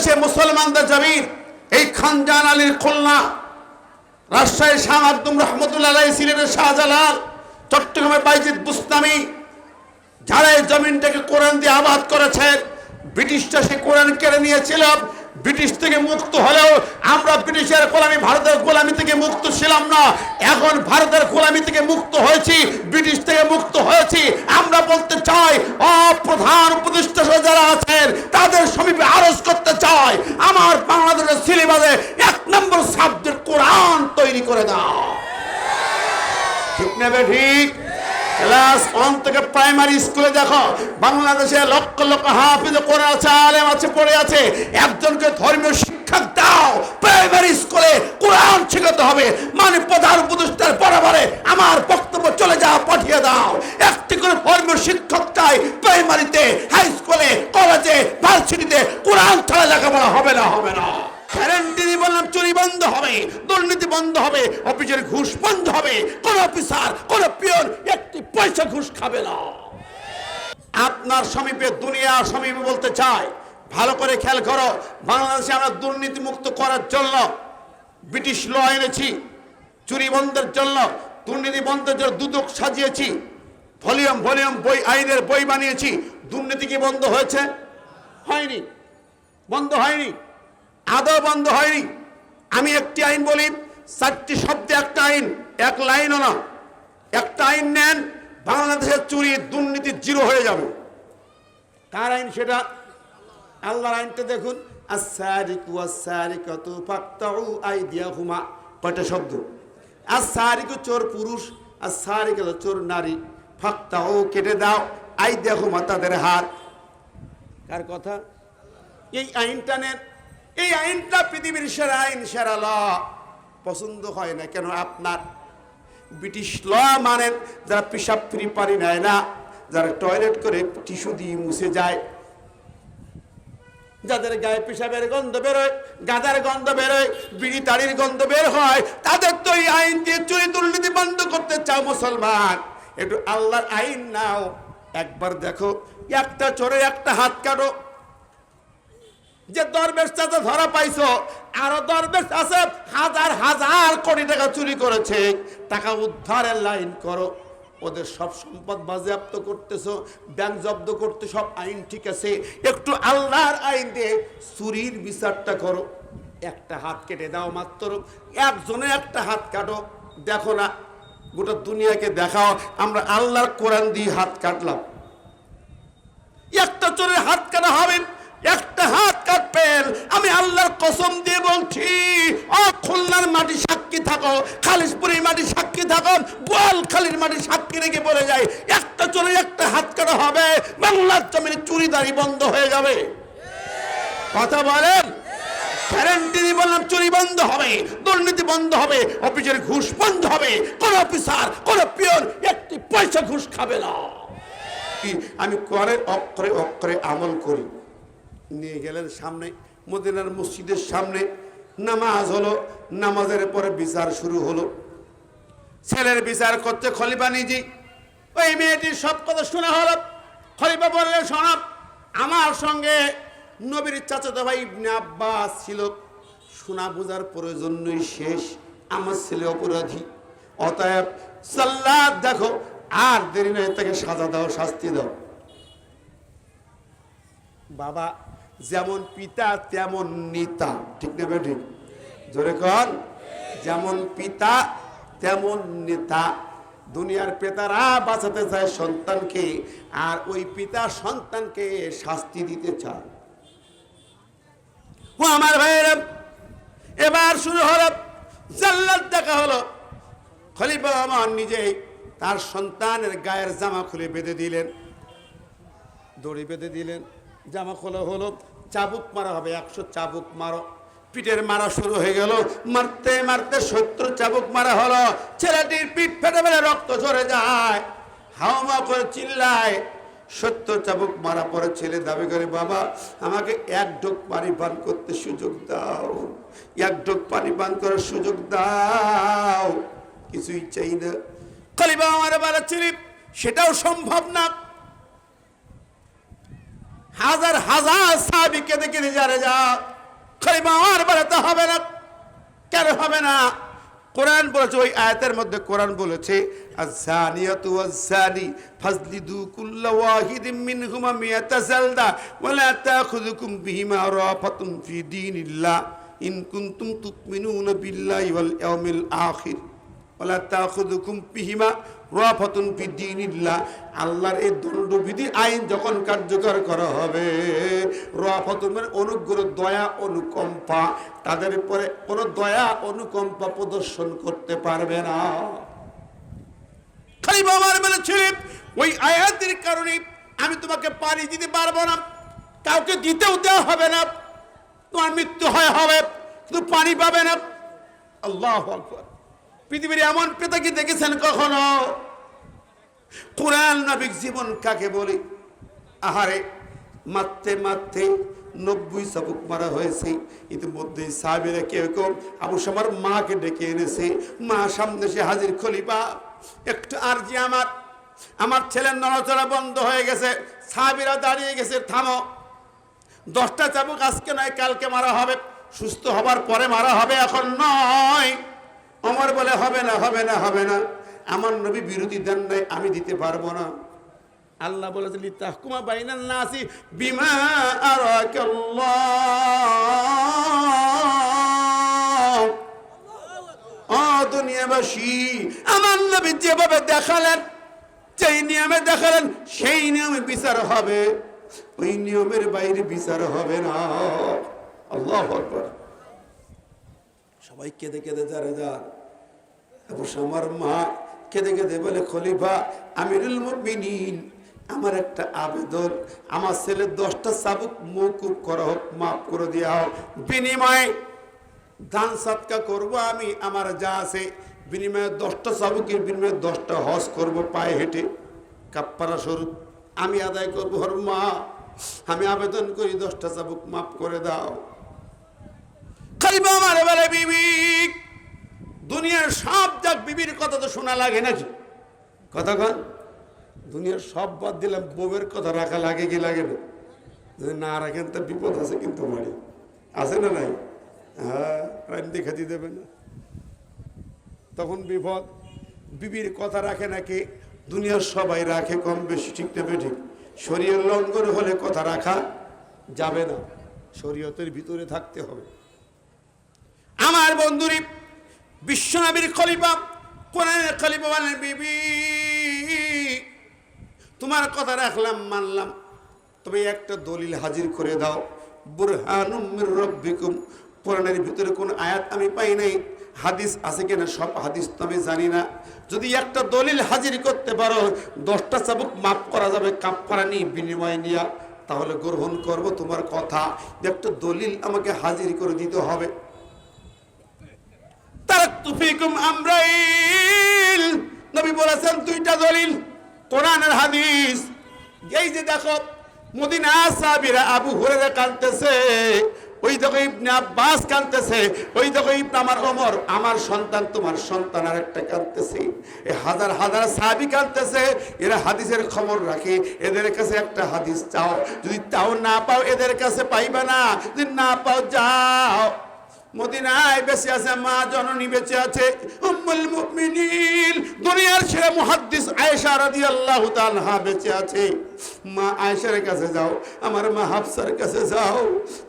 বাংলাদেশে মুসলমানদের জমির এই খানজান আলীর খুলনা, রাজশাহী শাহ আব্দুল রহমতুল্লাহ সিলেটের শাহজালাল, চট্টগ্রামে বাইজিদ বুস্তামি, যারা এই জমিনটাকে কোরআন দিয়ে আবাদ করেছেন ব্রিটিশটা সে কোরআন কেড়ে নিয়েছিল। ব্রিটিশ থেকে মুক্ত হলেও আমরা ব্রিটিশের গোলামি, ভারতের গোলামি থেকে মুক্ত ছিলাম না। এখন ভারতের গোলামি থেকে মুক্ত হয়েছি, ব্রিটিশ থেকে মুক্ত হয়েছি। আমরা বলতে চাই, অপ্রধান উপদেষ্টা যারা আছেন, তাদের সমীপে আরজ করতে চাই, আমার বাংলাদেশের সিলেবাসে এক নম্বর সাবজেক্ট কোরআন তৈরি করে দাও। ঠিক নেবে ঠিক? ক্লাস ওয়ান থেকে প্রাইমারি স্কুলে দেখো, বাংলাদেশে লক্ষ লক্ষ হাফিজ করে আছে, আলেম আছে, পড়ে আছে। একজনকে ধর্মীয় শিক্ষা দাও, প্রাইমারি স্কুলে কোরআন শেখাতে হবে। মানে প্রধান উপদেষ্টার বরাবরে আমার বক্তব্য চলে যাও, পাঠিয়ে দাও। একটি করে ধর্মীয় শিক্ষক চাই, প্রাইমারিতে, হাই স্কুলে, কলেজে, ভার্সিটিতে কোরআন ছাড়া লেখাপড়া হবে না হবে না। গ্যারান্টি বললাম, চুরি বন্ধ হবে, দুর্নীতি বন্ধ হবে, অফিসের ঘুষ বন্ধ হবে, কোন অফিসার, কোন পিয়ন একটি পয়সা ঘুষ খাবে না। আপনার সমীপে দুনিয়া সমীপে বলতে চাই ভালো করে খেয়াল করো, বাংলাদেশে আমরা দুর্নীতি মুক্ত করার জন্য ব্রিটিশ ল এনেছি, চুরি বন্ধের জন্য, দুর্নীতি বন্ধের জন্য দুদক সাজিয়েছি, ভলিউম ভলিউম বই, আইনের বই বানিয়েছি, দুর্নীতি কি বন্ধ হয়েছে? হয়নি। বন্ধ হয়নি। আদৌ বন্ধ হয়নি। আমি একটি আইন বলি, চারটি শব্দে একটা আইন, এক লাইনও না। একটা আইন নেন বাংলাদেশের চুরি দুর্নীতি জিরো হয়ে যাবে। কার আইন সেটা? আল্লাহর আইনটা দেখুন। আসারিকু আসারিকাতু ফাকতাউ আইদিয়াহুমা। কয়টা শব্দ? আসারিকু চোর পুরুষ আসারিকাতু চোর নারী। ফাকতাউ কেটে দাও, আইদিয়াহুমা তাদের হাত কার কথা? এই আইনটা নেন এই আইনটা পৃথিবীর সেরা আইন, সেরা ল। পছন্দ হয় না কেন আপনার? ব্রিটিশ ল মানেন যারা পেশাব ফ্রি পারি নেয় না, যারা টয়লেট করে টিস্যু দিয়ে মুছে যায়। যাদের গায়ে পেশাবের গন্ধ বেরোয় গাঁদার গন্ধ বেরোয়, বিড়ি তাড়ির গন্ধ বের হয়, তাদের তো এই আইন দিয়ে চুরি দুর্নীতি বন্ধ করতে চাও মুসলমান। একটু আল্লাহর আইন নাও। একবার দেখো, একটা চোরে একটা হাত কাটো। যে দরবেশ চাচা ধরা পাইছো, আরও দরবেশ আছে, হাজার হাজার কোটি টাকা চুরি করেছে, টাকা উদ্ধারের লাইন করো। ওদের সব সম্পদ বাজেয়াপ্ত করতেছো, ব্যাংক জব্দ করতে সব আইন ঠিক আছে, একটু আল্লাহর আইন দিয়ে চুরির বিচারটা করো। একটা হাত কেটে দাও মাত্র, একজনে একটা হাত কাটো। দেখো না, গোটা দুনিয়াকে দেখাও, আমরা আল্লাহর কোরআন দিয়ে হাত কাটলাম। একটা চোরের হাত কাটা হবে একটা হাত আমি আল্লাহর কসম ও খুলনার সাক্ষী থাকো সাক্ষী থাকো সাক্ষী রেখে যায় একটা একটা হাত হবে চুরিদারি বন্ধ হয়ে যাবে। কথা বলেন? বললাম, চুরি বন্ধ হবে, দুর্নীতি বন্ধ হবে, অফিসের ঘুষ বন্ধ হবে, কোন অফিসার, কোন পিয়ন একটি পয়সা ঘুষ খাবে না। আমি করে অক্ষরে অক্ষরে আমল করি। নিয়ে গেলেন সামনে, মদিনার মসজিদের সামনে। নামাজ হলো, নামাজের পরে বিচার শুরু হলো। ছেলের বিচার করতে খলিফা নিজে। ওই মেয়েটির সব কথা শোনা হলো। খলিফা বললেন শোনাব আমার সঙ্গে নবীর চাচাতো ভাই আব্বাস ছিল। শোনা বোঝার প্রয়োজনই শেষ। আমার ছেলে অপরাধী। অতএব সাল্লাদ দেখো, আর দেরি নয়, তাকে সাজা দাও, শাস্তি দাও। বাবা যেমন পিতা, তেমন নেতা। ঠিক না ঠিক জোরে কর। যেমন পিতা, তেমন নেতা। দুনিয়ার পিতারা বাঁচাতে চায় সন্তানকে, আর ওই পিতা সন্তানকে শাস্তি দিতে চায়। ও আমার ভাইয়েরা এবার শুরু হলো জাল্লাত দেখা হলো। খলিফা আমার নিজেই তার সন্তানের গায়ের জামা খুলে বেঁধে দিলেন। দড়ি বেঁধে দিলেন, জামা খোলা হলো। চাবুক মারা হবে, একশো চাবুক মারো। পিঠের মারা শুরু হয়ে গেল, মারতে মারতে সত্তর চাবুক মারা হলো। ছেলেটির পিঠ ফেটে ফেলে রক্ত ঝরে যায় হাওমা করে চিল্লায়। সত্তর চাবুক মারা পরে ছেলে দাবি করে, বাবা, আমাকে এক ঢোক পানি পান করতে সুযোগ দাও। এক ঢোক পানি পান করার সুযোগ দাও। কিছুই চাই না। খালিবা আমার বাড়া ছিলি, সেটাও সম্ভব না। হাজার হাজার সাহাবিকে দেখে নিজারে যা। খালিমা আর বেড়াতে হবে না। কেন হবে না? কোরআন বলেছে, ওই আয়াতের মধ্যে কোরআন বলেছে আজানিয়াতু ফাজলিদু কুল্লা বিল্লাহি ওয়াল ইয়াউমিল আখির। ওলা দীনিল্লাহ আল্লাহর এই দণ্ডবিধি আইন যখন কার্যকর করা হবে, রাফাতুন মানে অনুগ্রহ, দয়া, অনুকম্পা। তাদের পরে কোনো দয়া, অনুকম্পা প্রদর্শন করতে পারবে না। খালি বাবার বলেছিলেন ওই আয়াতের কারণে আমি তোমাকে পানি দিতে পারব না, কাউকে দিতেও দেওয়া হবে না, তোমার মৃত্যু হয় হবে, কিন্তু পানি পাবে না। আল্লাহ আকবর। পৃথিবীর এমন পেতা কি দেখেছেন কখনো? কোরআন নবিক জীবন কাকে বলে? আহারে, মারতে মারতে নব্বই চাবুক মারা হয়েছে। ইতিমধ্যে সাহেবেরা কেউ কেউ আবু সামার মাকে ডেকে এনেছে। মা সামনে সে হাজির খলিফা, একটু আরজি আমার। আমার ছেলের নড়াচড়া বন্ধ হয়ে গেছে। সাহাবিরা দাঁড়িয়ে গেছে, থামো। দশটা চাবুক আজকে নয়, কালকে মারা হবে। সুস্থ হবার পরে মারা হবে, এখন নয়। অমর বলে হবে না হবে না হবে না। আমার নবী বিরোধী দেন নাই, আমি দিতে পারব না। আল্লাহ বলেছেন তাহকুমা বাইনান নাসি বিমা আরাকাল্লাহ। ও দুনিয়াবাসী, আমার নবী যেভাবে দেখালেন, যেই নিয়মে দেখালেন, সেই নিয়মে বিচার হবে। ওই নিয়মের বাইরে বিচার হবে না। আল্লাহ আকবার। সবাই কেঁদে কেঁদে যারে যার। অবশ্য আমার মা কেঁদে কেঁদে বলে, খলিফা, আমিরুল মুমিনিন, আমার একটা আবেদন, আমার ছেলে দশটা চাবুক মৌকুব করা হোক, মাফ করে দেওয়া হোক। বিনিময়ে দান সৎকা করব আমি, আমার যা আছে। বিনিময়ে দশটা চাবুকের বিনিময়ে দশটা হজ করব পায়ে হেঁটে। কাপ্পারা স্বরূপ আমি আদায় করব হর মা, আমি আবেদন করি দশটা চাবুক মাফ করে দাও। বলে বিবি, দুনিয়ার সব যাক বিবির কথা তো শোনা লাগে নাকি? কথা কন। দুনিয়ার সব বাদ দিলাম, বউয়ের কথা রাখা লাগে কি লাগে না? যদি না রাখেন তো বিপদ আছে কিন্তু বাড়ি আছে না নাই? হ্যাঁ রান্দি খাতি দেবে না। তখন বিপদ, বিবির কথা রাখে নাকি? দুনিয়ার সবাই রাখে কম বেশি, ঠিক নেবে ঠিক শরীরের লঙ্ঘন হলে কথা রাখা যাবে না। শরীয়তের ভিতরে থাকতে হবে। আমার বন্ধুরি বিশ্বনবীর খলিফা, কোরআনের খলিফা বলেন বিবি। তোমার কথা রাখলাম, মানলাম। তবে একটা দলিল হাজির করে দাও। বুরহানুম কোরআনের ভিতরে কোন আয়াত আমি পাই নাই। হাদিস আছে কিনা সব হাদিস তো আমি জানি না। যদি একটা দলিল হাজির করতে পারো, দশটা চাবুক মাফ করা যাবে কাপড়া নিয়ে বিনিময় নিয়া। তাহলে গ্রহণ করব তোমার কথা। একটা দলিল আমাকে হাজির করে দিতে হবে। আমার সন্তান, তোমার সন্তান আর একটা কাঁদতেছে হাজার হাজার সাহাবী কাঁদতেছে, এরা হাদিসের খবর রাখে, এদের কাছে একটা হাদিস চাও, যদি তাও না পাও, এদের কাছে পাইবে না, যদি না পাও, যাও। মদিনায় বেঁচে আছে, মা জননী বেঁচে আছে। উম্মুল মুমিনিন, দুনিয়ার সেরা মুহাদ্দিস আয়েশা রাদিয়াল্লাহু তাআলা বেঁচে আছে। মা আয়েশার কাছে যাও, আমার মা হাফসার কাছে যাও,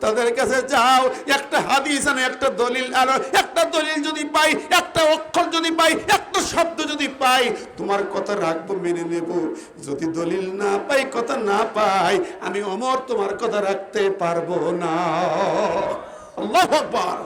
তাদের কাছে যাও। একটা হাদিস আনো, একটা দলিল আনো। একটা দলিল যদি পাই, একটা অক্ষর যদি পাই, একটা শব্দ যদি পাই, তোমার কথা রাখব, মেনে নেব। যদি দলিল না পাই, কথা না পাই, আমি অমর, তোমার কথা রাখতে পারব না। আল্লাহ আকবার।